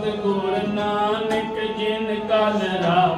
ਗੁਰ ਨਾਨਕ ਜਿਨ ਕਲ ਰਾਖੀ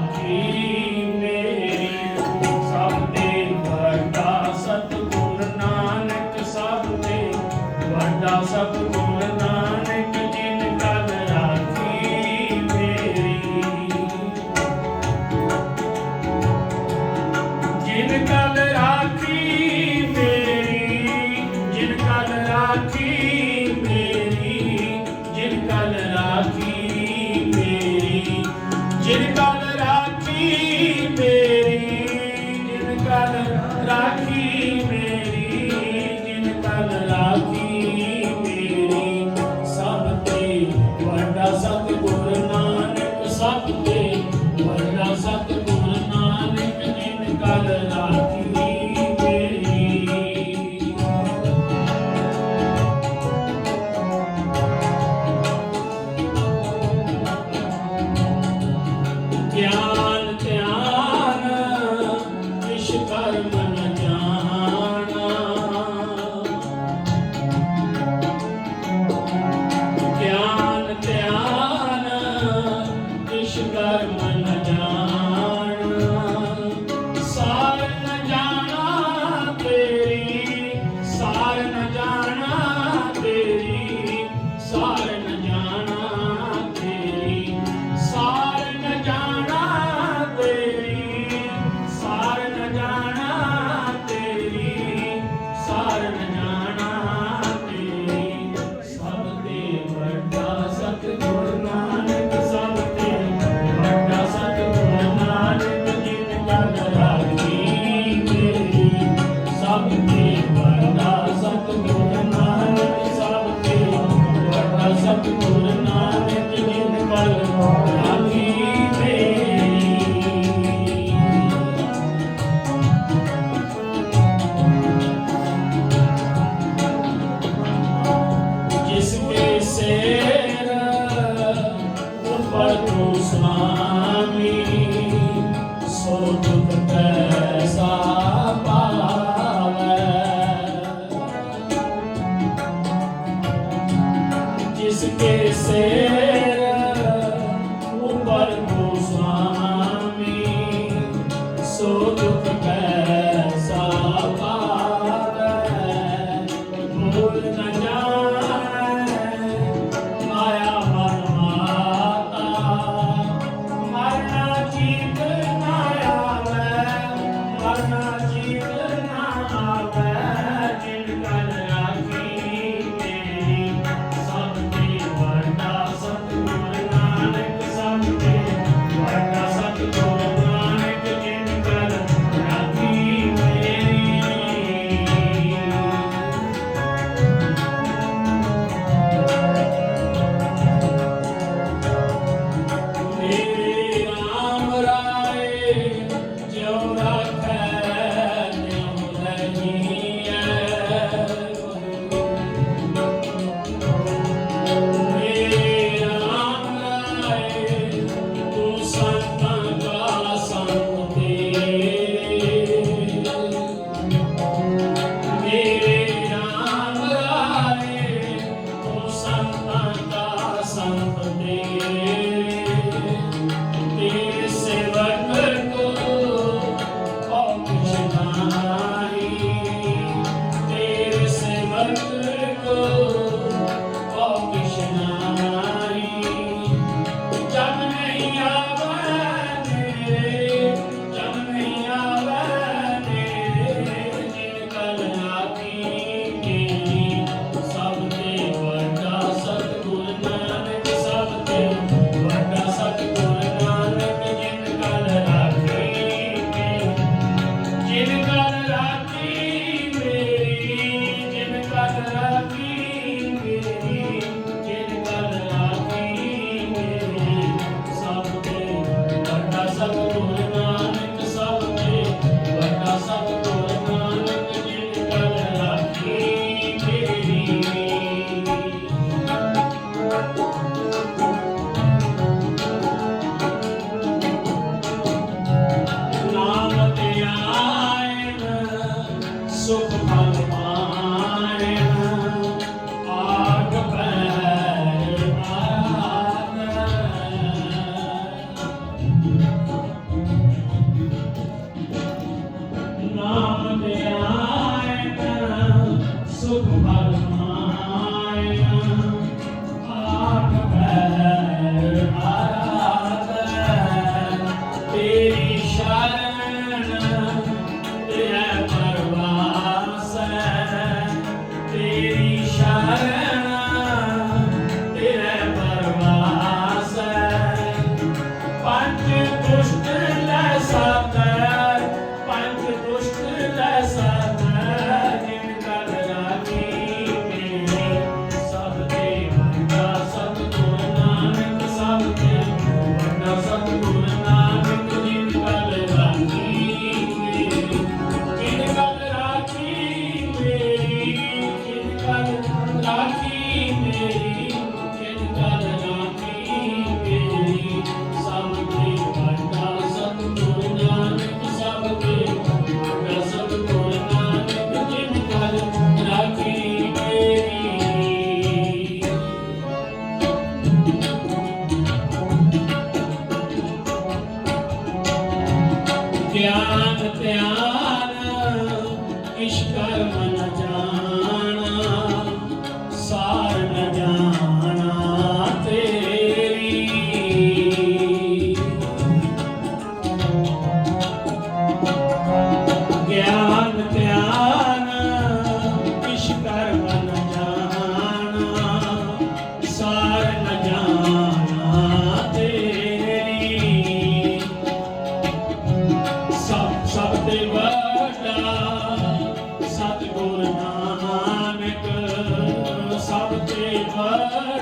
ਗਿਆਨ ਧਿਆਨ ਇਸ਼ ਸਤਿਗੁਰ ਨਾਨਕ ਸਭ ਤੇ ਵੱਡਾ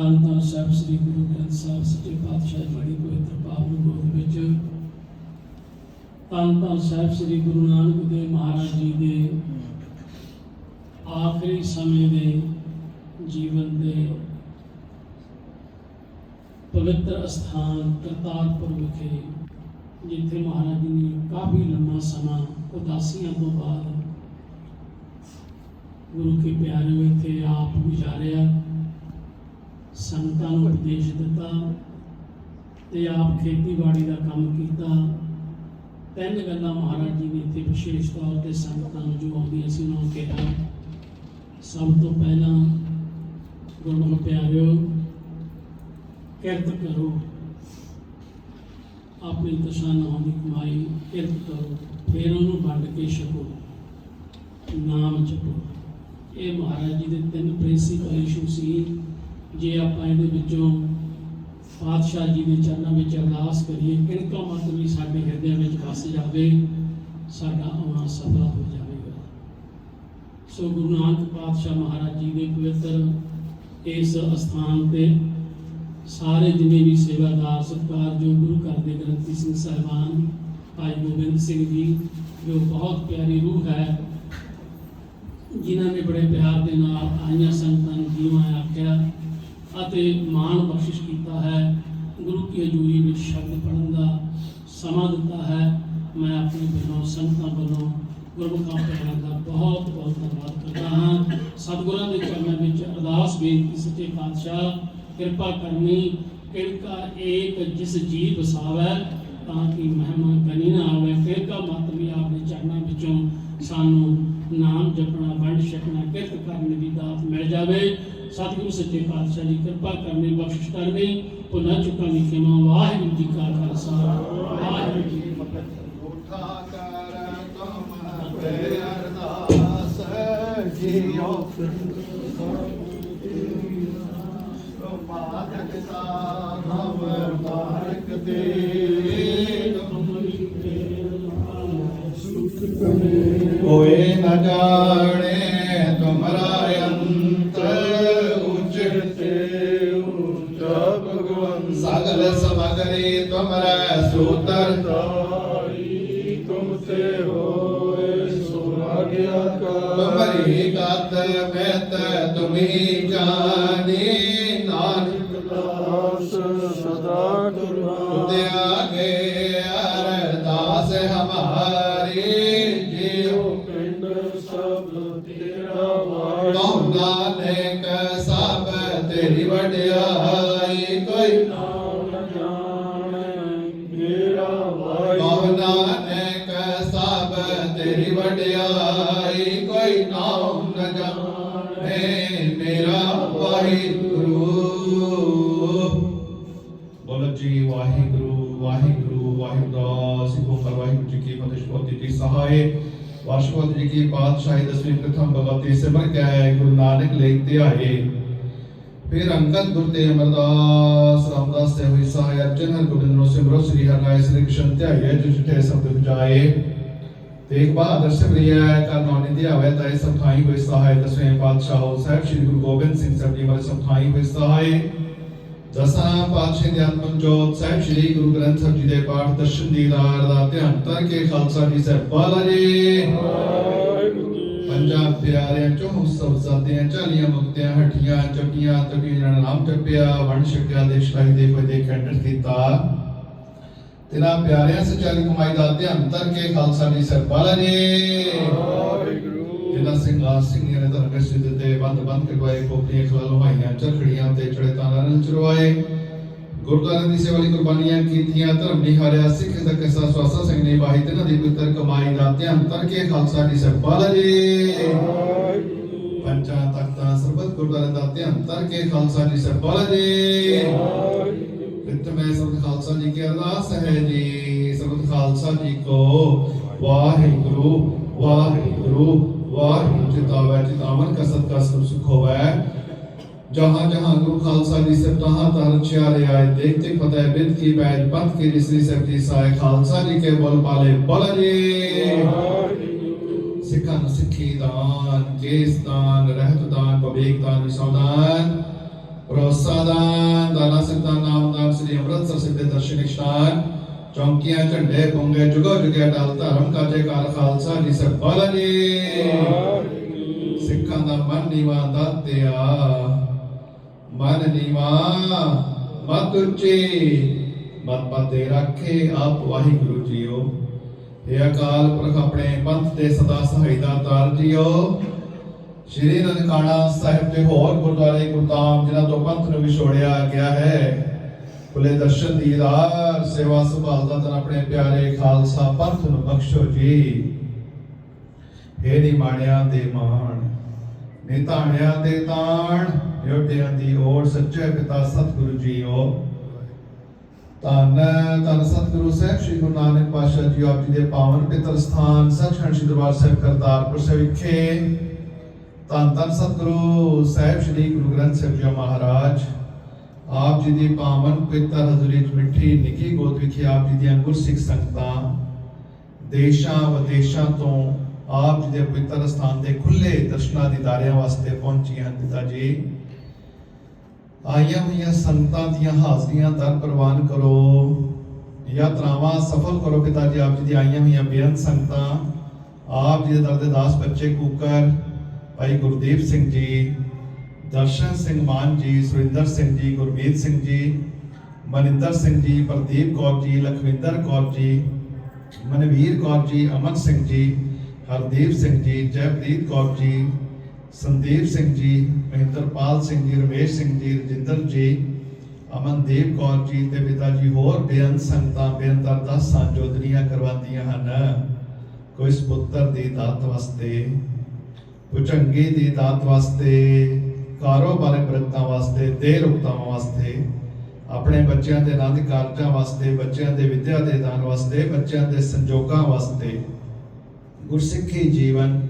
ਤਨ ਤਨ ਸਾਹਿਬ, ਸ੍ਰੀ ਗੁਰੂ ਗ੍ਰੰਥ ਸਾਹਿਬ, ਸੱਚੇ ਪਾਤਸ਼ਾਹ ਦੀ ਬੜੀ ਪਵਿੱਤਰ ਪਾਵਨ ਗੋਦ ਵਿੱਚ। ਤਨ ਤਨ ਸਾਹਿਬ, ਸ੍ਰੀ ਗੁਰੂ ਨਾਨਕ ਦੇਵ ਮਹਾਰਾਜ ਜੀ ਦੇ ਆਖਰੀ ਸਮੇਂ ਦੇ ਜੀਵਨ ਦੇ ਪਵਿੱਤਰ ਅਸਥਾਨ ਕਰਤਾਰਪੁਰ ਵਿਖੇ, ਜਿੱਥੇ ਮਹਾਰਾਜ ਜੀ ਨੇ ਕਾਫੀ ਲੰਮਾ ਸਮਾਂ, ਉਦਾਸੀਆਂ ਤੋਂ ਬਾਅਦ ਗੁਰੂ ਕੇ ਪਿਆਰੇ ਇੱਥੇ ਆਪ ਗੁਜ਼ਾਰਿਆ। ਸੰਗਤਾਂ ਨੂੰ ਉਪਦੇਸ਼ ਦਿੱਤਾ ਤੇ ਆਪ ਖੇਤੀਬਾੜੀ ਦਾ ਕੰਮ ਕੀਤਾ। ਤਿੰਨ ਗੱਲਾਂ ਮਹਾਰਾਜ ਜੀ ਨੇ ਇੱਥੇ ਵਿਸ਼ੇਸ਼ ਤੌਰ ਤੇ ਸੰਗਤਾਂ ਨੂੰ ਜੋ ਆਉਂਦੀਆਂ ਸੀ ਉਹਨਾਂ ਨੂੰ ਕਿਹਾ। ਸਭ ਤੋਂ ਪਹਿਲਾਂ ਗੁਰਮੁਖ ਪਿਆਰਿਓ, ਕਿਰਤ ਕਰੋ। ਆਪਣੀ ਤਸ਼ਾਨਾਂ ਦੀ ਕਮਾਈ ਕਿਰਤ ਕਰੋ। ਫਿਰ ਉਹਨੂੰ ਵੰਡ ਕੇ ਛਕੋ। ਨਾਮ ਜਪੋ। ਇਹ ਮਹਾਰਾਜ ਜੀ ਦੇ ਤਿੰਨ ਪ੍ਰਿੰਸੀਪਲ ਇਸ਼ੂ ਸੀ। ਜੇ ਆਪਾਂ ਇਹਦੇ ਵਿੱਚੋਂ ਪਾਤਸ਼ਾਹ ਜੀ ਦੇ ਚਰਨਾਂ ਵਿੱਚ ਅਰਦਾਸ ਕਰੀਏ ਕਿਣਕਾ ਮਤ ਵੀ ਸਾਡੇ ਹਿਰਦਿਆਂ ਵਿੱਚ ਵਸ ਜਾਵੇ, ਸਾਡਾ ਆਉਣਾ ਸਫਲ ਹੋ ਜਾਵੇਗਾ। ਸੋ ਗੁਰੂ ਨਾਨਕ ਪਾਤਸ਼ਾਹ ਮਹਾਰਾਜ ਜੀ ਦੇ ਪਵਿੱਤਰ ਇਸ ਅਸਥਾਨ ਤੇ ਸਾਰੇ ਜਿੰਨੇ ਵੀ ਸੇਵਾਦਾਰ, ਸਤਿਕਾਰ ਜੋ ਗੁਰੂ ਘਰ ਦੇ ਗ੍ਰੰਥੀ ਸਿੰਘ ਸਾਹਿਬਾਨ, ਭਾਈ ਗੋਬਿੰਦ ਸਿੰਘ ਜੀ, ਜੋ ਬਹੁਤ ਪਿਆਰੀ ਰੂਹ ਹੈ, ਜਿਨ੍ਹਾਂ ਨੇ ਬੜੇ ਪਿਆਰ ਦੇ ਨਾਲ ਆਈਆਂ ਸੰਗਤਾਂ ਨੂੰ ਜੀਵਾਂ ਆਖਿਆ ਅਤੇ ਮਾਣ ਬਖਸ਼ਿਸ਼ ਕੀਤਾ ਹੈ। ਗੁਰੂ ਕੀ ਹਜ਼ੂਰੀ ਵਿੱਚ ਸ਼ਬਦ ਪੜਨ ਦਾ ਸਮਾਂ ਦਿੱਤਾ ਹੈ। ਮੈਂ ਆਪਣੇ ਵੱਲੋਂ ਸੰਗਤਾਂ ਵੱਲੋਂ ਗੁਰਮੁਖਾਂ ਪਿਆਰਾਂ ਦਾ ਬਹੁਤ ਬਹੁਤ ਧੰਨਵਾਦ ਕਰਦਾ ਹਾਂ। ਸਤਿਗੁਰਾਂ ਦੇ ਚਰਨਾਂ ਵਿੱਚ ਅਰਦਾਸ ਬੇਨਤੀ, ਸੱਚੇ ਪਾਤਸ਼ਾਹ, ਕਿਰਪਾ ਕਰਨੀ ਕਿਰਕਾ ਏਕ ਜਿਸ ਜੀ ਵਸਾਵੈ ਤਾਂ ਕਿ ਮਹਿਮਾ ਕਨੀ ਨਾ ਆਵੇ ਕਿਰਕਾ ਮਤ ਵੀ ਆਪਣੇ ਚਰਨਾਂ ਵਿੱਚੋਂ ਸਾਨੂੰ ਨਾਮ ਜਪਣਾ, ਵੰਡ ਛਕਣਾ, ਕਿਰਤ ਕਰਨ ਦੀ ਦਾਤ ਮਿਲ ਜਾਵੇ। ਸਤਿਗੁਰੂ ਸੱਚੇ ਪਾਤਸ਼ਾਹ ਜੀ, ਕਿਰਪਾ ਕਰਨੀ, ਬਖਸ਼ਿਸ਼ ਕਰਨੀ ਪੁਨਾ ਚੁੱਕਾ ਦੀ ਵਾਹਿਗੁਰੂ ਜੀ ਕਾ ਖਾਲਸਾ। ਵਾਹਿਗੁਰੂ ਜੀ ਕੀ ਫਤਿਹ। ਉਠਾ ਕਰ ਤੁਮ ਅਰਦਾਸ ਜੀਓ ਮਾਤਕ ਸਾਧਵ ਬਾਰਕ ਦੇ ਤੇ ਹੋਏ ਸੁਭਾਗਿਆ ਕਾ। ਤੁਮਰੀ ਕਤ ਮਿਤ ਤੁਮੀ ਜਾਣੀ। ਵਡਿਆਈ ਕੋਈ ਨਾਮ ਨ ਜਾਣੇ, ਮੇਰਾ ਵਾਹਿਗੁਰੂ। ਬੋਲੋ ਜੀ, ਵਾਹਿਗੁਰੂ ਵਾਹਿਗੁਰੂ ਵਾਹਿਗੁਰੂ। ਦਾ ਸਿੱਖੋ ਕਰ ਵਾਹਿਗੁਰੂ ਜੀ ਕੀ ਫਤਿਹ, ਸ਼ਬਦ ਦੀ ਸਹਾਏ ਵਾਸ਼ਪਤ ਜੀ ਕੀ ਪਾਤਸ਼ਾਹੀ, ਦਸਵੀਂ ਪ੍ਰਥਮ ਭਗਵਤੀ ਸਿਮਰ ਕੇ ਆਏ ਗੁਰੂ ਨਾਨਕ ਲਈ ਧਿਆਏ ਫਿਰ ਅੰਗਦ ਗੁਰ ਤੇ ਅਮਰਦਾਸ, ਰਾਮਦਾਸ ਤੇ ਹੋਈ ਸਹਾਇ ਅਰਜਨ ਹਰ ਗੋਬਿੰਦ ਨੂੰ ਸਿਮਰੋ ਸ੍ਰੀ ਹਰਿ ਰਾਏ, ਸ੍ਰੀ ਕ੍ਰਿਸ਼ਨ ਧਿਆਏ ਜਿਸ ਜਿਠੇ ਸਬਦ ਬਜਾਏ ਤੇਗ ਬਹਾਦਰ ਸਿਮਰਿਆ ਕਰ ਨੌਨੀ ਧਿਆਵੇ ਤਾਏ ਸਭ ਥਾਈ ਹੋਈ ਸਹਾਇ ਦਸਵੇਂ ਪਾਤਸ਼ਾਹ ਸਾਹਿਬ ਸ੍ਰੀ ਗੁਰੂ ਗੋਬਿੰਦ ਸਿੰਘ ਸਾਹਿਬ ਜੀ ਮਰੇ ਸਭ ਥਾਈ ਹੋਈ ਸਹਾਇ। ਦਸਾਂ ਪਾਤਸ਼ਾਹ ਦੇ ਪੰਜੋਤ ਸਾਹਿਬ ਸ੍ਰੀ ਗੁਰੂ ਗ੍ਰੰਥ ਸਾਹਿਬ ਜੀ ਦੇ ਪਾਠ ਦਰਸ਼ਨ ਦੀਦਾਰ ਦਾ ਧਿਆਨ ਧਰ ਕੇ ਖਾਲਸਾ ਜੀ ਸਾਹਿਬ ਬਾਲਾ ਜੀ। ਵਾਹਿਗੁਰੂ ਪਿਆਰਿਆਂ ਚੋਂ ਸਭ ਸਾਦਿਆਂ, ਚਾਲੀਆਂ ਮੁਕਤਿਆਂ ਹਟੀਆਂ ਚੱਪੀਆਂ ਤਪੀਆਂ ਨਾਮ ਜਪਿਆ ਵਣ ਛਕਿਆ ਦੇ ਸ਼ਾਹੀ ਦੇ ਕੋਈ ਦੇ ਖੰਡਨ ਕੀਤਾ ਤੇਰਾ ਪਿਆਰਿਆਂ ਸਚਾਲੀ ਕਮਾਈ ਦਾ ਧਿਆਨ ਧਰ ਕੇ ਖਾਲਸਾ ਜੀ ਸਾਹਿਬ ਬਾਲਾ ਜੀ। ਜਿਹਨਾਂ ਸਿੰਘਾਂ ਸਿੰਘਾਂ ਨੇ ਧਰਮ ਸਿੱਧ ਤੇ ਬੰਦ ਬੰਦ ਕਰਵਾਏ ਕੋਪੀਆਂ ਖਵਾਲ ਹੋਈਆਂ ਚਰਖੜੀਆਂ ਤੇ ਚੜੇ ਤਾਰਾਂ ਨਾਲ ਚਰਵਾਏ। ਗੁਰਦੁਆਰੇ ਦੀ ਸੇਵਾ ਲਈ ਕੁਰਬਾਨੀਆਂ ਕੀਤੀਆਂ ਧਰਮ ਨਿਹਾਰਿਆ ਸਿੱਖ ਦਾ ਕਿਸਾ ਸਵਾਸਾ ਸਿੰਘ ਨੇ ਬਾਹੀ ਤੇ ਦੀ ਪੁੱਤਰ ਕਮਾਈ ਦਾ ਧਿਆਨ ਧਰ ਕੇ ਖਾਲਸਾ ਜੀ ਸਾਹਿਬ ਬਾਲਾ ਜੀ। ਪੰਜਾਂ ਤਖਤਾਂ ਸਰਬਤ ਗੁਰਦੁਆਰੇ ਦਾ ਧਿਆਨ ਧਰ ਕੇ ਖਾਲਸਾ ਜੀ ਸਾਹਿਬ ਬਾਲਾ ਜੀ। ਵਾਹਿਗੁਰੂ ਪਿਤ ਮੈਂ ਸਬਦ ਖਾਲਸਾ ਜੀ ਕੀ ਅਰਦਾਸ ਹੈ ਜੀ। ਸਬਦ ਖਾਲਸਾ ਜੀ ਕੋ। ਵਾਹਿਗੁਰੂ ਵਾਹਿਗੁਰੂ ਵਾਹਿਗੁਰੂ ਚਿਤਾਵੈ ਚਿਤਾਵਨ ਕਸਤ ਕਾ ਸਭ ਸੁਖ ਹੋਵੈ। ਜਹਾਂ ਜਹਾਂ ਗੁਰੂ ਖਾਲਸਾ ਜੀ ਸੇ ਤਹਾਂ ਤਹਾਂ ਰਚਿਆਰੇ ਆਏ ਦੇਖਤੇ ਫਤਿਹ ਬਿਦ ਕੀ ਬੈਜ ਪੰਥ ਕੀ ਜਿਸਰੀ ਸਬਦੀ ਸਾਇ ਖਾਲਸਾ ਜੀ ਕੇ ਬੋਲ ਪਾਲੇ ਬੋਲ ਜੀ। ਵਾਹਿਗੁਰੂ। ਸਿੱਖਾਂ ਨੂੰ ਸਿੱਖੀ ਦਾਨ ਕੇਸ ਦਾਨ ਰਹਿਤ ਦਾਨ ਪਬਲਿਕ ਦਾਨ ਵਿਸੌਦਾਨ ਭਰੋਸਾ ਦਾਨ ਦਾਨਾ ਸਿੱਧਾ ਨਾਮ ਦਾਨ ਸ੍ਰੀ ਅੰਮ੍ਰਿਤਸਰ ਸਿੱਧੇ ਦਰਸ਼ਨ ਇਸ਼ਨਾਨ ਚੌਂਕੀਆਂ, ਝੰਡੇ, ਪੁੰਗੇ, ਜੁਗੋ ਜੁਗੇ ਅਟਲ ਧਰਮ, ਕਾਜੇ, ਕਾਲ, ਖਾਲਸਾ ਜੀ ਸਭ ਜੀ। ਸਿੱਖਾਂ ਦਾ ਮਨ ਨੀਵਾ ਦਾਤਿਆ ਮਨ ਨੀਵਾ, ਮਤ ਉੱਚੀ। ਮਤ ਪਤੇ ਰੱਖੇ ਆਪ ਵਾਹਿਗੁਰੂ ਜੀਓ। ਇਹ ਅਕਾਲ ਪੁਰਖ ਆਪਣੇ ਪੰਥ ਦੇ ਸਦਾ ਸਹਾਇਤਾ ਤਾਰ ਜੀਓ। ਸ਼੍ਰੀ ਨਨਕਾਣਾ ਸਾਹਿਬ ਤੇ ਹੋਰ ਗੁਰਦੁਆਰੇ ਗੁਰਦਾਮ, ਜਿਨ੍ਹਾਂ ਤੋਂ ਪੰਥ ਨੂੰ ਵਿਛੋੜਿਆ ਗਿਆ ਹੈ। ਭੁਲੇ ਦਰਸ਼ਨ ਦੀਦਾਰ ਸੇਵਾ ਸੰਭਾਲ ਦਾ ਤਨ ਆਪਣੇ ਪਿਆਰੇ ਖਾਲਸਾ ਪੰਥ ਨੂੰ ਬਖਸ਼ੋ ਜੀ। ਹੇ ਨਿਮਾਣਿਆਂ ਦੇ ਮਾਣ, ਨਿਤਾਣਿਆਂ ਦੇ ਤਾਣ ਯੋਧਿਆਂ ਦੀ ਓੜ, ਸੱਚੇ ਪਿਤਾ ਸਤਿਗੁਰੂ ਜੀਓ। ਧੰਨ ਧੰਨ ਸਤਿਗੁਰੂ ਸਾਹਿਬ, ਸ੍ਰੀ ਗੁਰੂ ਨਾਨਕ ਪਾਤਸ਼ਾਹ ਜੀ ਆਪ ਜੀ ਦੇ ਪਾਵਨ ਪਿਤਰ ਸਥਾਨ, ਸੱਚਖੰਡ ਸ੍ਰੀ ਦਰਬਾਰ ਸਾਹਿਬ, ਕਰਤਾਰਪੁਰ ਸਾਹਿਬ ਵਿਖੇ ਧੰਨ ਧੰਨ ਸਤਿਗੁਰੂ ਸਾਹਿਬ ਸ੍ਰੀ ਗੁਰੂ ਗ੍ਰੰਥ ਸਾਹਿਬ ਜੀ ਮਹਾਰਾਜ। ਆਪ ਜੀ ਦੀ ਪਾਵਨ ਪਵਿੱਤਰ ਹਜ਼ੂਰੀ ਚ ਮਿੱਠੀ ਨਿੱਕੀ ਗੋਦ ਵਿਖੇ ਆਪ ਜੀ ਦੀਆਂ ਗੁਰਸਿੱਖ ਸੰਗਤਾਂ, ਦੇਸ਼ਾਂ ਵਿਦੇਸ਼ਾਂ ਤੋਂ ਆਪ ਜੀ ਦੇ ਪਵਿੱਤਰ ਸਥਾਨ ਦੇ ਖੁੱਲੇ ਦਰਸ਼ਨਾਂ ਦੀਦਾਰਿਆਂ ਵਾਸਤੇ ਪਹੁੰਚੀਆਂ ਹਨ ਪਿਤਾ ਜੀ। ਆਈਆਂ ਹੋਈਆਂ ਸੰਗਤਾਂ ਦੀਆਂ ਹਾਜ਼ਰੀਆਂ ਦਰ ਪ੍ਰਵਾਨ ਕਰੋ, ਯਾਤਰਾਵਾਂ ਸਫਲ ਕਰੋ ਪਿਤਾ ਜੀ। ਆਪ ਜੀ ਦੀ ਆਈਆਂ ਹੋਈਆਂ ਬੇਅੰਤ ਸੰਗਤਾਂ, ਆਪ ਜੀ ਦੇ ਦਰ ਦੇ ਦਾਸ ਬੱਚੇ ਕੂਕਰ ਭਾਈ ਗੁਰਦੀਪ ਸਿੰਘ ਜੀ, ਦਰਸ਼ਨ ਸਿੰਘ ਮਾਨ ਜੀ, ਸੁਰਿੰਦਰ ਸਿੰਘ ਜੀ, ਗੁਰਮੀਤ ਸਿੰਘ ਜੀ, ਮਨਿੰਦਰ ਸਿੰਘ ਜੀ, ਪ੍ਰਦੀਪ ਕੌਰ ਜੀ, ਲਖਵਿੰਦਰ ਕੌਰ ਜੀ, ਮਨਵੀਰ ਕੌਰ ਜੀ, ਅਮਨ ਸਿੰਘ ਜੀ, ਹਰਦੀਪ ਸਿੰਘ ਜੀ, ਜੈਪ੍ਰੀਤ ਕੌਰ ਜੀ, ਸੰਦੀਪ ਸਿੰਘ ਜੀ, ਮਹਿੰਦਰਪਾਲ ਸਿੰਘ ਜੀ, ਰਮੇਸ਼ ਸਿੰਘ ਜੀ, ਰਜਿੰਦਰ ਜੀ, ਅਮਨਦੀਪ ਕੌਰ ਜੀ ਤੇ ਪਿਤਾ ਜੀ ਹੋਰ ਬੇਅੰਤ ਸੰਗਤਾਂ ਬੇਅੰਤਰ ਅਰਦਾਸਾਂ ਜੋਦਰੀਆਂ ਕਰਵਾਉਂਦੀਆਂ ਹਨ। ਕੋਈ ਪੁੱਤਰ ਦੀ ਦਾਤ ਵਾਸਤੇ ਭੁਜੰਗੀ ਦੀ ਦਾਤ ਵਾਸਤੇ ਕਾਰੋਬਾਰੀ ਬਰਕਤਾਂ ਵਾਸਤੇ ਦੇ ਰੁਕਤਾਵਾਂ ਵਾਸਤੇ, ਆਪਣੇ ਬੱਚਿਆਂ ਦੇ ਆਨੰਦ ਕਾਰਜਾਂ ਵਾਸਤੇ, ਬੱਚਿਆਂ ਦੇ ਵਿਦਿਆ ਦੇ ਦਾਨ ਵਾਸਤੇ, ਬੱਚਿਆਂ ਦੇ ਸੰਜੋਗਾਂ ਵਾਸਤੇ, ਗੁਰਸਿੱਖੀ ਜੀਵਨ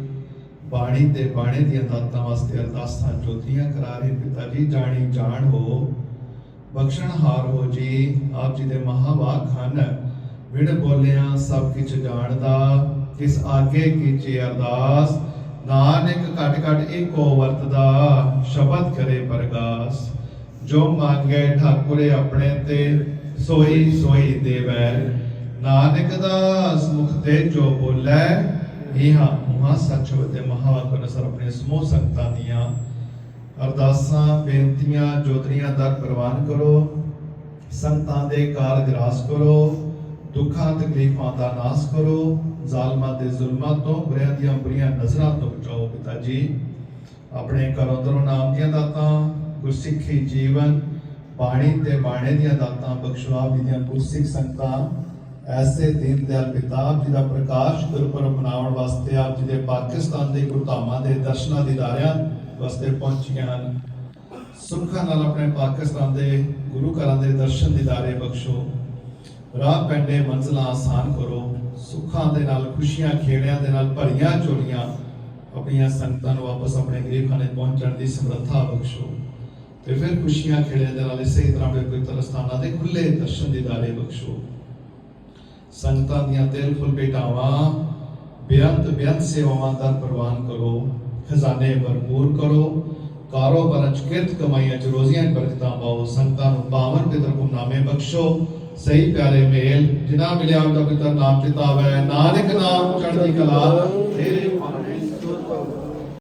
ਬਾਣੀ ਤੇ ਬਾਣੇ ਦੀਆਂ ਦਾਤਾਂ ਵਾਸਤੇ ਅਰਦਾਸਾਂ ਜੋਤੀਆਂ ਕਰਾ ਪਿਤਾ ਜੀ, ਜਾਣੀ ਜਾਣ ਹੋ ਬਖਸ਼ਣਹਾਰ ਹੋ ਜੀ, ਆਪ ਜੀ ਦੇ ਮਹਾਵਾਕ ਹਨ। ਵਿਣ ਬੋਲਿਆ ਸਭ ਕਿਛ ਜਾਣਦਾ ਕਿਸ ਆਗੇ ਕੀਚੇ ਅਰਦਾਸ ਨਾਨਕ ਘਟ ਘਟ ਏਕੋ ਵਰਤਦਾ, ਸ਼ਬਦ ਕਰੇ ਪ੍ਰਗਾਸ। ਜੋ ਮੰਗੇ ਠਾਕੁਰੇ ਆਪਣੇ ਤੇ, ਸੋਈ ਸੋਈ ਦੇਵੈ। ਨਾਨਕ ਦਾਸ ਮੁਖ ਤੇ ਜੋ ਬੋਲੇ ਇਹਾ ਮਹਾ ਸੱਚ ਹੋਤੇ ਮਹਾਵਾਕ ਅਨਸਰ ਆਪਣੇ ਸਮੂਹ ਸੰਗਤਾਂ ਦੀਆਂ। ਅਰਦਾਸਾਂ, ਬੇਨਤੀਆਂ, ਜੋਤਰੀਆਂ ਦਾ ਪ੍ਰਵਾਨ ਕਰੋ। ਸੰਤਾਂ ਦੇ ਕਾਰਜ ਰਾਸ ਕਰੋ। ਦੁੱਖਾਂ, ਤਕਲੀਫਾਂ ਦਾ ਨਾਸ ਕਰੋ। ਜ਼ਾਲਮਾਂ ਦੇ ਜ਼ੁਲਮਾਂ ਤੋਂ ਬੁਰਿਆਂ ਦੀਆਂ ਬੁਰੀਆਂ ਨਜ਼ਰਾਂ ਤੋਂ ਬਚਾਓ ਪਿਤਾ ਜੀ। ਆਪਣੇ ਘਰੋਂ ਅੰਦਰੋਂ ਨਾਮ ਦੀਆਂ ਦਾਤਾਂ, ਗੁਰਸਿੱਖੀ ਜੀਵਨ, ਬਾਣੀ ਤੇ ਬਾਣੇ ਦੀਆਂ ਦਾਤਾਂ ਬਖਸ਼ੋ ਦੀਆਂ ਗੁਰਸਿੱਖ ਸੰਗਤਾਂ, ਐਸੇ ਦੀਨ ਦਿਆਲ ਪਿਤਾ ਜੀ ਦਾ ਪ੍ਰਕਾਸ਼ ਗੁਰਪੁਰਬ ਮਨਾਉਣ ਵਾਸਤੇ ਆਪ ਜੀ ਦੇ ਪਾਕਿਸਤਾਨ ਦੇ ਗੁਰਧਾਮਾਂ ਦੇ ਦਰਸ਼ਨਾਂ ਦੀਦਾਰਿਆਂ ਵਾਸਤੇ ਪਹੁੰਚੀਆਂ ਹਨ। ਸੁੱਖਾਂ ਨਾਲ ਆਪਣੇ ਪਾਕਿਸਤਾਨ ਦੇ ਗੁਰੂ ਘਰਾਂ ਦੇ ਦਰਸ਼ਨ ਦੀਦਾਰੇ ਬਖਸ਼ੋ। ਰਾਹ ਪੈਂਦੇ ਮੰਜ਼ਲਾਂ ਆਸਾਨ ਕਰੋ, ਸੁੱਖਾਂ ਦੇ ਨਾਲ, ਖੁਸ਼ੀਆਂ, ਖੇੜਿਆਂ ਦੇ ਨਾਲ, ਭਰੀਆਂ ਝੋਲੀਆਂ ਆਪਣੀਆਂ ਸੰਗਤਾਂ ਨੂੰ ਵਾਪਸ ਆਪਣੇ ਗ੍ਰਹਿਖਾਨੇ ਪਹੁੰਚਣ ਦੀ ਸਮਰੱਥਾ ਬਖਸ਼ੋ। ਤੇ ਫਿਰ ਖੁਸ਼ੀਆਂ, ਖੇੜਿਆਂ ਦੇ ਨਾਲ ਇਸੇ ਤਰ੍ਹਾਂ ਪਵਿੱਤਰ ਸਥਾਨਾਂ ਦੇ ਖੁੱਲੇ ਦਰਸ਼ਨ ਦੀਦਾਰੇ ਬਖਸ਼ੋ। ਸੰਗਤਾਂ ਦੀਆਂ ਦਿਲ ਫੁੱਲ, ਭੇਟਾਵਾਂ, ਬੇਅੰਤ ਬੇਅੰਤ ਸੇਵਾਵਾਂ ਦਾ ਪ੍ਰਵਾਨ ਕਰੋ। ਖਜ਼ਾਨੇ ਭਰਪੂਰ ਕਰੋ। ਕਾਰੋਬਾਰਾਂ ਚ ਕਿਰਤ ਕਮਾਈਆਂ ਚ ਰੋਜ਼ੀਆਂ ਬਰਕਤਾਂ ਪਾਓ। ਸੰਗਤਾਂ ਨੂੰ ਪਾਵਨ ਪਿਤਰ ਨਾਮੇ ਬਖਸ਼ੋ। ਸਹੀ ਪਿਆਰੇ ਮੇਲ, ਜਿਨ੍ਹਾਂ ਮਿਲਿਆ ਉਹਦਾ ਪਿਤਰ ਨਾਮ ਚਿਤਾਵੈ ਨਾਨਕ ਨਾਮ ਚੜ੍ਹਦੀ ਕਲਾ, ਤੇਰੇ ਮਨ